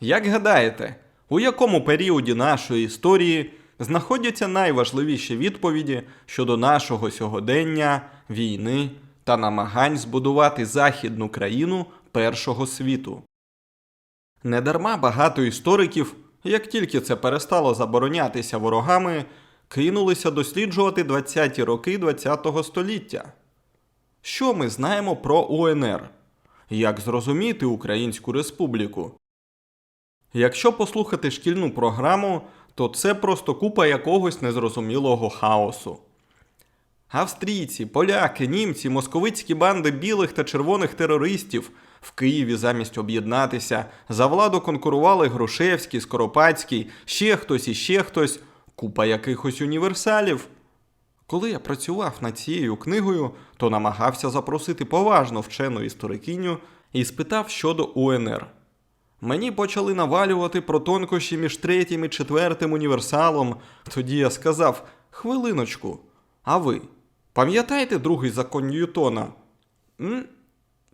Як гадаєте, у якому періоді нашої історії знаходяться найважливіші відповіді щодо нашого сьогодення, війни та намагань збудувати західну країну першого світу? Недарма багато істориків, як тільки це перестало заборонятися ворогами, кинулися досліджувати 20-ті роки ХХ століття. Що ми знаємо про УНР? Як зрозуміти Українську Республіку? Якщо послухати шкільну програму, то це просто купа якогось незрозумілого хаосу. Австрійці, поляки, німці, московицькі банди білих та червоних терористів в Києві замість об'єднатися за владу конкурували Грушевський, Скоропадський, ще хтось і ще хтось, купа якихось універсалів. Коли я працював над цією книгою, то намагався запросити поважну вчену історикиню і спитав щодо УНР. Мені почали навалювати про тонкощі між третім і четвертим універсалом. Тоді я сказав: хвилиночку, а ви пам'ятаєте другий закон Ньютона? М?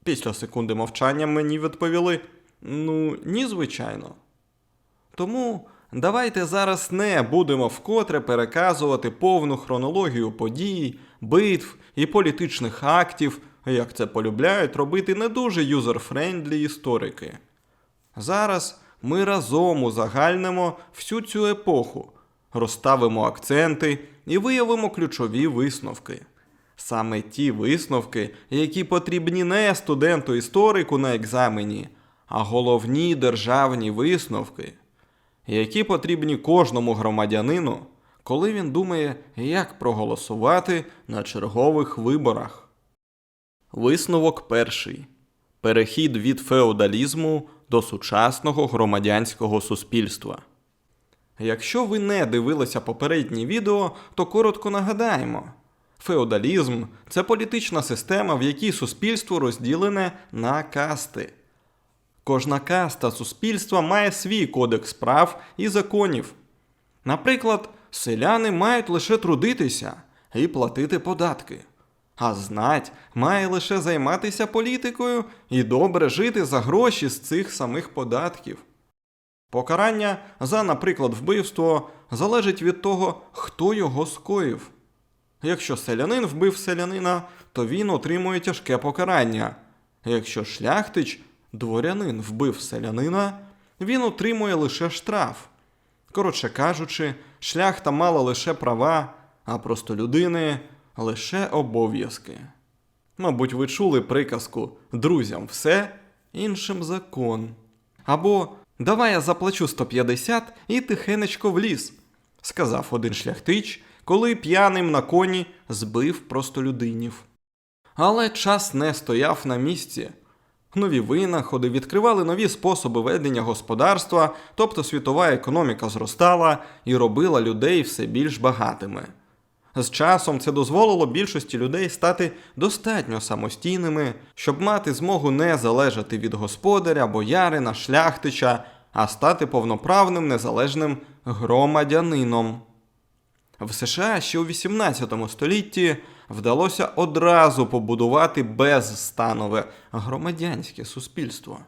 Після секунди мовчання мені відповіли: Ну, ні, звичайно. Тому давайте зараз не будемо вкотре переказувати повну хронологію подій, битв і політичних актів, як це полюбляють робити не дуже юзер-френдлі історики. Зараз ми разом узагальнимо всю цю епоху, розставимо акценти і виявимо ключові висновки. Саме ті висновки, які потрібні не студенту-історику на екзамені, а головні державні висновки, які потрібні кожному громадянину, коли він думає, як проголосувати на чергових виборах. Висновок перший. Перехід від феодалізму до сучасного громадянського суспільства. Якщо ви не дивилися попереднє відео, то коротко нагадаємо. Феодалізм це політична система, в якій суспільство розділене на касти. Кожна каста суспільства має свій кодекс прав і законів. Наприклад, селяни мають лише трудитися і платити податки, а знать має лише займатися політикою і добре жити за гроші з цих самих податків. Покарання за, наприклад, вбивство залежить від того, хто його скоїв. Якщо селянин вбив селянина, то він отримує тяжке покарання. Якщо шляхтич, дворянин вбив селянина, він отримує лише штраф. Коротше кажучи, шляхта мала лише права, а просто людини лише обов'язки. Мабуть, ви чули приказку друзям все, іншим закон. Або давай я заплачу 150 і тихенечко в ліс, сказав один шляхтич, коли п'яним на коні збив простолюдинів. Але час не стояв на місці. Нові винаходи відкривали нові способи ведення господарства, тобто світова економіка зростала і робила людей все більш багатими. З часом це дозволило більшості людей стати достатньо самостійними, щоб мати змогу не залежати від господаря, боярина, шляхтича, а стати повноправним незалежним громадянином. В США ще у 18 столітті вдалося одразу побудувати безстанове громадянське суспільство.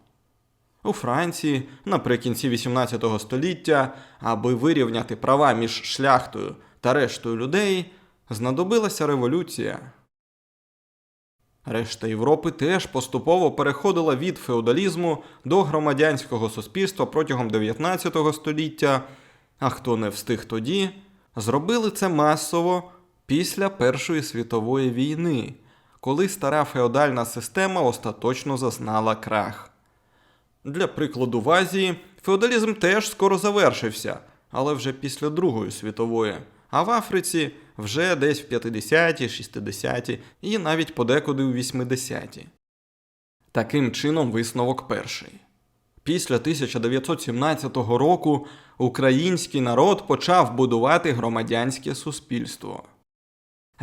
У Франції наприкінці 18 століття, аби вирівняти права між шляхтою та рештою людей, знадобилася революція. Решта Європи теж поступово переходила від феодалізму до громадянського суспільства протягом 19 століття, а хто не встиг тоді, зробили це масово після Першої світової війни, коли стара феодальна система остаточно зазнала крах. Для прикладу, в Азії феодалізм теж скоро завершився, але вже після Другої світової, а в Африці вже десь в 50-ті, 60-ті і навіть подекуди у 80-ті. Таким чином, висновок перший. Після 1917 року український народ почав будувати громадянське суспільство.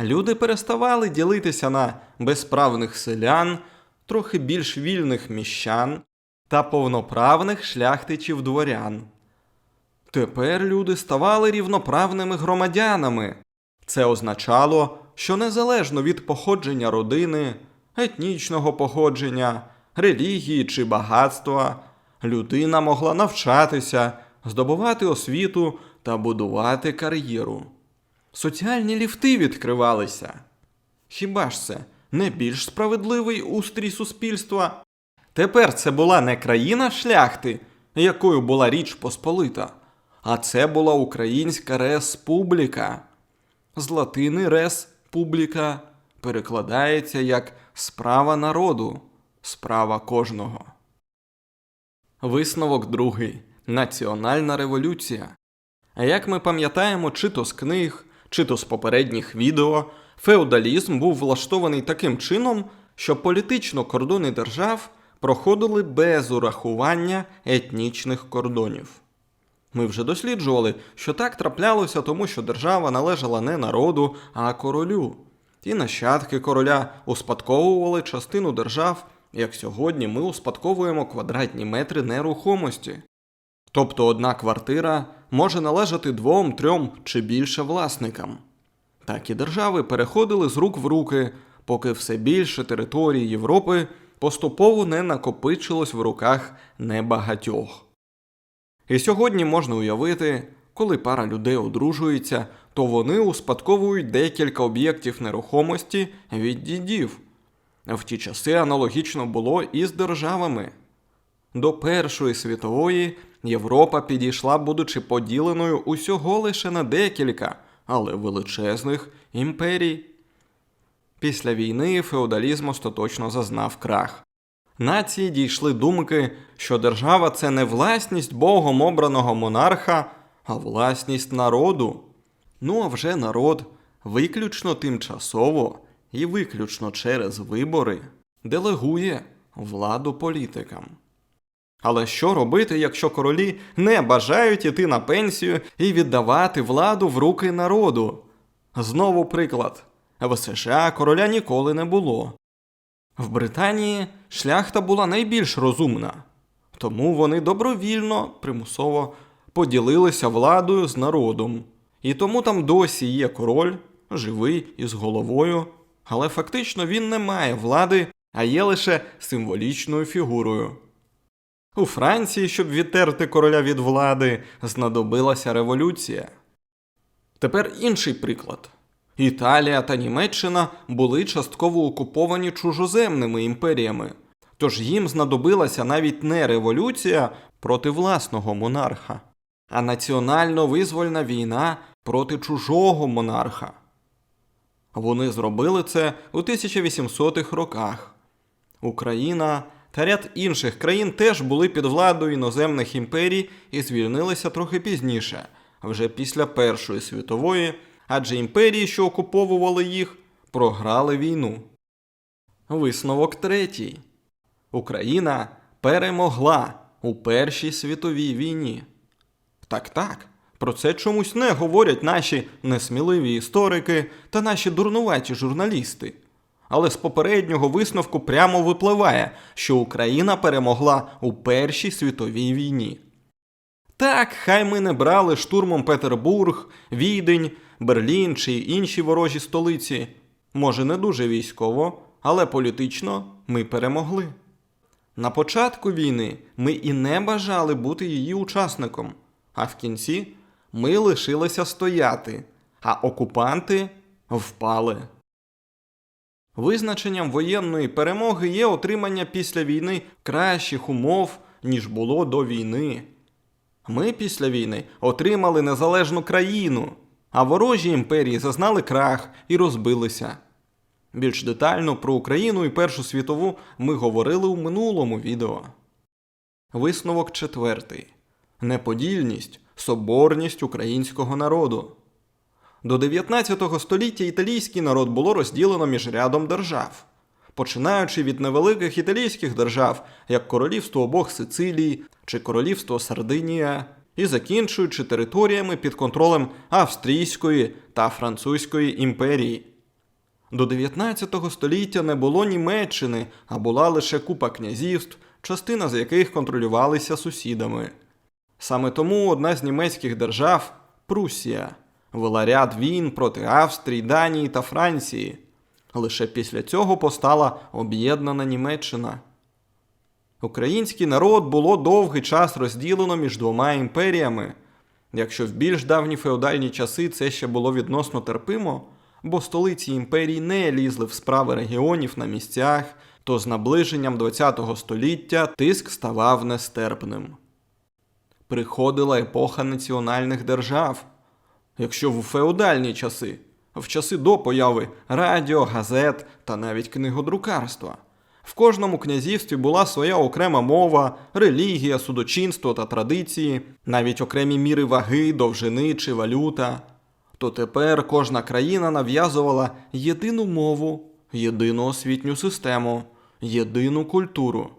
Люди переставали ділитися на безправних селян, трохи більш вільних міщан та повноправних шляхтичів дворян. Тепер люди ставали рівноправними громадянами. Це означало, що незалежно від походження родини, етнічного походження, релігії чи багатства, людина могла навчатися, здобувати освіту та будувати кар'єру. Соціальні ліфти відкривалися. Хіба ж це не більш справедливий устрій суспільства? Тепер це була не країна шляхти, якою була Річ Посполита, а це була Українська Республіка. З латини рес публіка перекладається як справа народу, справа кожного. Висновок другий. Національна революція. А як ми пам'ятаємо, чи то з книг, чи то з попередніх відео, феодалізм був влаштований таким чином, що політично кордони держав проходили без урахування етнічних кордонів. Ми вже досліджували, що так траплялося, тому що держава належала не народу, а королю. І нащадки короля успадковували частину держав, як сьогодні ми успадковуємо квадратні метри нерухомості. Тобто одна квартира може належати двом, трьом чи більше власникам. Так і держави переходили з рук в руки, поки все більше території Європи поступово не накопичилось в руках небагатьох. І сьогодні можна уявити, коли пара людей одружується, то вони успадковують декілька об'єктів нерухомості від дідів. В ті часи аналогічно було і з державами. До Першої світової Європа підійшла, будучи поділеною усього лише на декілька, але величезних імперій. Після війни феодалізм остаточно зазнав крах. Нації дійшли думки, що держава це не власність богом обраного монарха, а власність народу. Ну а вже народ виключно тимчасово і виключно через вибори делегує владу політикам. Але що робити, якщо королі не бажають іти на пенсію і віддавати владу в руки народу? Знову приклад: в США короля ніколи не було. В Британії шляхта була найбільш розумна, тому вони добровільно, примусово поділилися владою з народом. І тому там досі є король, живий і з головою, але фактично він не має влади, а є лише символічною фігурою. У Франції, щоб відтерти короля від влади, знадобилася революція. Тепер інший приклад. Італія та Німеччина були частково окуповані чужоземними імперіями, тож їм знадобилася навіть не революція проти власного монарха, а національно-визвольна війна проти чужого монарха. Вони зробили це у 1800-х роках. Україна та ряд інших країн теж були під владою іноземних імперій і звільнилися трохи пізніше, вже після Першої світової, адже імперії, що окуповували їх, програли війну. Висновок третій. Україна перемогла у Першій світовій війні. Так так, про це чомусь не говорять наші несміливі історики та наші дурнуваті журналісти. Але з попереднього висновку прямо випливає, що Україна перемогла у Першій світовій війні. Так, хай ми не брали штурмом Петербург, Відень, Берлін чи інші ворожі столиці. Може, не дуже військово, але політично ми перемогли. На початку війни ми і не бажали бути її учасником, а в кінці ми лишилися стояти, а окупанти впали. Визначенням воєнної перемоги є отримання після війни кращих умов, ніж було до війни. Ми після війни отримали незалежну країну, а ворожі імперії зазнали крах і розбилися. Більш детально про Україну і Першу світову ми говорили у минулому відео. Висновок четвертий: неподільність, соборність українського народу. До 19 століття італійський народ було розділено між рядом держав, починаючи від невеликих італійських держав, як королівство обох Сицилії чи королівство Сардинія, і закінчуючи територіями під контролем Австрійської та Французької імперії. До 19 століття не було Німеччини, а була лише купа князівств, частина з яких контролювалися сусідами. Саме тому одна з німецьких держав Прусія вела ряд війн проти Австрії, Данії та Франції. Лише після цього постала об'єднана Німеччина. Український народ було довгий час розділено між двома імперіями. Якщо в більш давні феодальні часи це ще було відносно терпимо, бо столиці імперії не лізли в справи регіонів на місцях, то з наближенням ХХ століття тиск ставав нестерпним. Приходила епоха національних держав. Якщо в феодальні часи, в часи до появи радіо, газет та навіть книгодрукарства, в кожному князівстві була своя окрема мова, релігія, судочинство та традиції, навіть окремі міри ваги, довжини чи валюта, то тепер кожна країна нав'язувала єдину мову, єдину освітню систему, єдину культуру.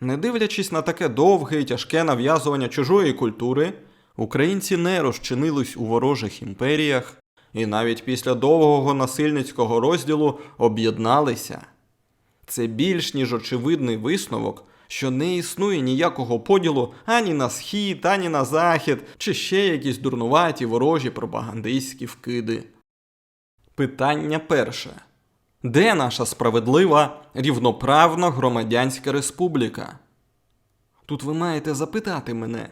Не дивлячись на таке довге і тяжке нав'язування чужої культури, українці не розчинились у ворожих імперіях і навіть після довгого насильницького розділу об'єдналися. Це більш ніж очевидний висновок, що не існує ніякого поділу ані на схід, ані на захід, чи ще якісь дурнуваті ворожі пропагандистські вкиди. Питання перше. Де наша справедлива, рівноправна громадянська республіка? Тут ви маєте запитати мене.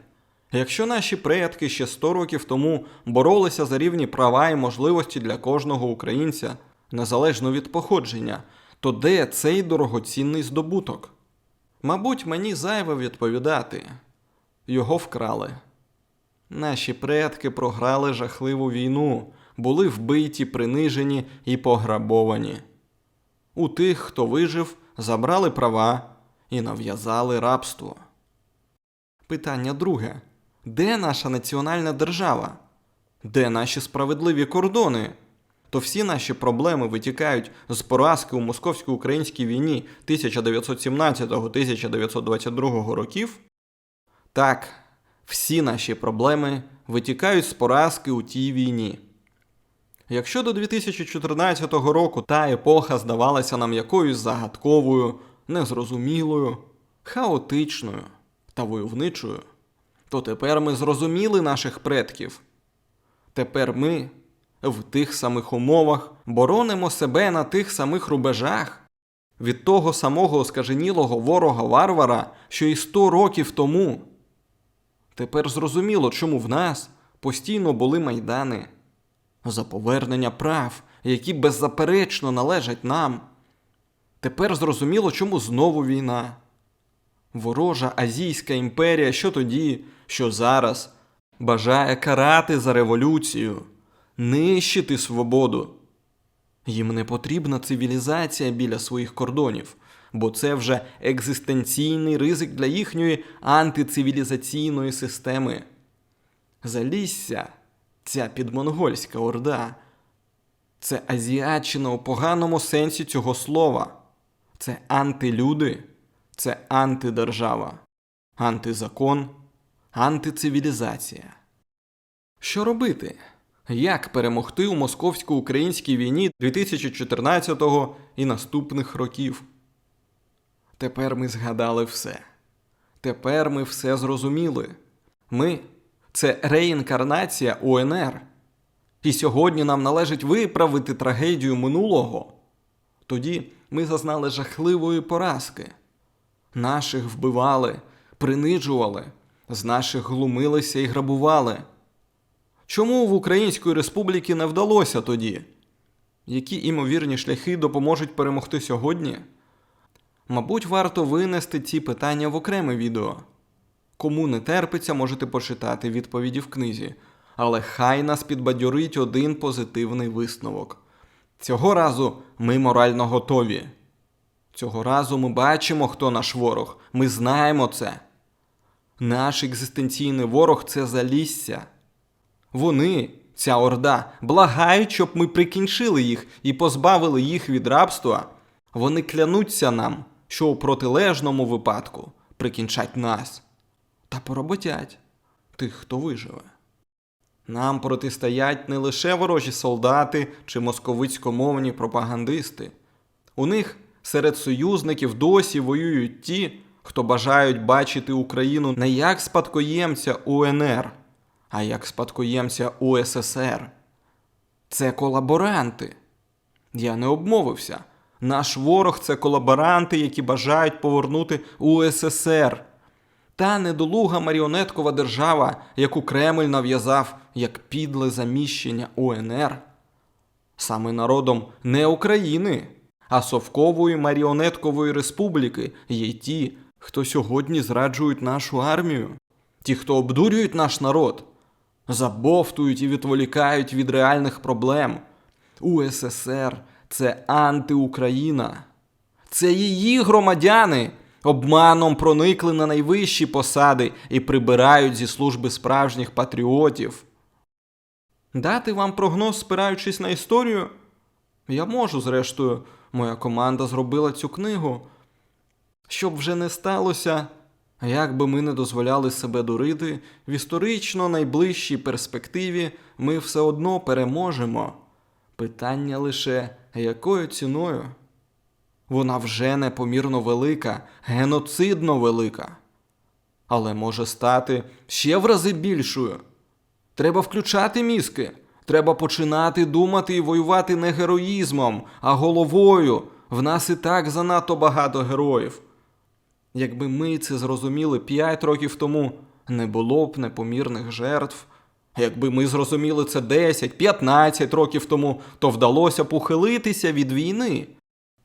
Якщо наші предки ще 100 років тому боролися за рівні права і можливості для кожного українця, незалежно від походження, то де цей дорогоцінний здобуток? Мабуть, мені зайве відповідати. Його вкрали. Наші предки програли жахливу війну, були вбиті, принижені і пограбовані. У тих, хто вижив, забрали права і нав'язали рабство. Питання друге: де наша національна держава? Де наші справедливі кордони? То всі наші проблеми витікають з поразки у московсько-українській війні 1917-1922 років? Так, всі наші проблеми витікають з поразки у тій війні. Якщо до 2014 року та епоха здавалася нам якоюсь загадковою, незрозумілою, хаотичною та войовничою, то тепер ми зрозуміли наших предків. Тепер ми в тих самих умовах боронимо себе на тих самих рубежах від того самого оскаженілого ворога варвара, що і сто років тому. Тепер зрозуміло, чому в нас постійно були майдани за повернення прав, які беззаперечно належать нам. Тепер зрозуміло, чому знову війна. Ворожа Азійська імперія, що тоді, що зараз, бажає карати за революцію, нищити свободу. Їм не потрібна цивілізація біля своїх кордонів, бо це вже екзистенційний ризик для їхньої антицивілізаційної системи. Залісся, ця підмонгольська орда. Це азіатчина у поганому сенсі цього слова. Це антилюди, це антидержава, антизакон, антицивілізація. Що робити? Як перемогти у московсько-українській війні 2014 і наступних років? Тепер ми згадали все. Тепер ми все зрозуміли. Ми це реінкарнація УНР. І сьогодні нам належить виправити трагедію минулого. Тоді ми зазнали жахливої поразки. Наших вбивали, принижували, з наших глумилися і грабували. Чому в Української республіки не вдалося тоді? Які імовірні шляхи допоможуть перемогти сьогодні? Мабуть, варто винести ці питання в окреме відео. Кому не терпиться, можете почитати відповіді в книзі, але хай нас підбадьорить один позитивний висновок. Цього разу ми морально готові. Цього разу ми бачимо, хто наш ворог. Ми знаємо це. Наш екзистенційний ворог це залісся. Вони, ця орда, благають, щоб ми прикінчили їх і позбавили їх від рабства. Вони клянуться нам, що у протилежному випадку прикінчать нас та пороботять тих, хто виживе. Нам протистоять не лише ворожі солдати чи московицькомовні пропагандисти. У них серед союзників досі воюють ті, хто бажають бачити Україну не як спадкоємця УНР, а як спадкоємця УССР. Це колаборанти. Я не обмовився. Наш ворог це колаборанти, які бажають повернути УССР. Та недолуга маріонеткова держава, яку Кремль нав'язав як підле заміщення УНР, саме народом не України, а совкової маріонеткової республіки є ті, хто сьогодні зраджують нашу армію, ті, хто обдурюють наш народ, забовтують і відволікають від реальних проблем. УССР це антиукраїна. Це її громадяни обманом проникли на найвищі посади і прибирають зі служби справжніх патріотів. Дати вам прогноз, спираючись на історію? Я можу, зрештою, моя команда зробила цю книгу. Щоб вже не сталося, як би ми не дозволяли себе дурити, в історично найближчій перспективі ми все одно переможемо. Питання лише якою ціною? Вона вже непомірно велика, геноцидно велика. Але може стати ще в рази більшою. Треба включати мізки. Треба починати думати і воювати не героїзмом, а головою. В нас і так занадто багато героїв. Якби ми це зрозуміли 5 років тому, не було б непомірних жертв. Якби ми зрозуміли це 10-15 років тому, то вдалося б ухилитися від війни.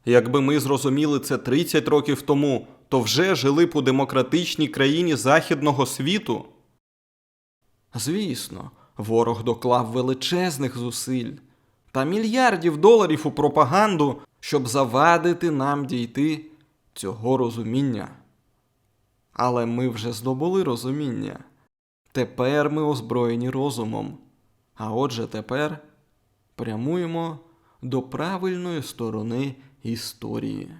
Якби ми зрозуміли це 30 років тому, то вже жили б у демократичній країні Західного світу. Звісно, ворог доклав величезних зусиль та мільярдів доларів у пропаганду, щоб завадити нам дійти цього розуміння. Але ми вже здобули розуміння. Тепер ми озброєні розумом. А отже, тепер прямуємо до правильної сторони історії.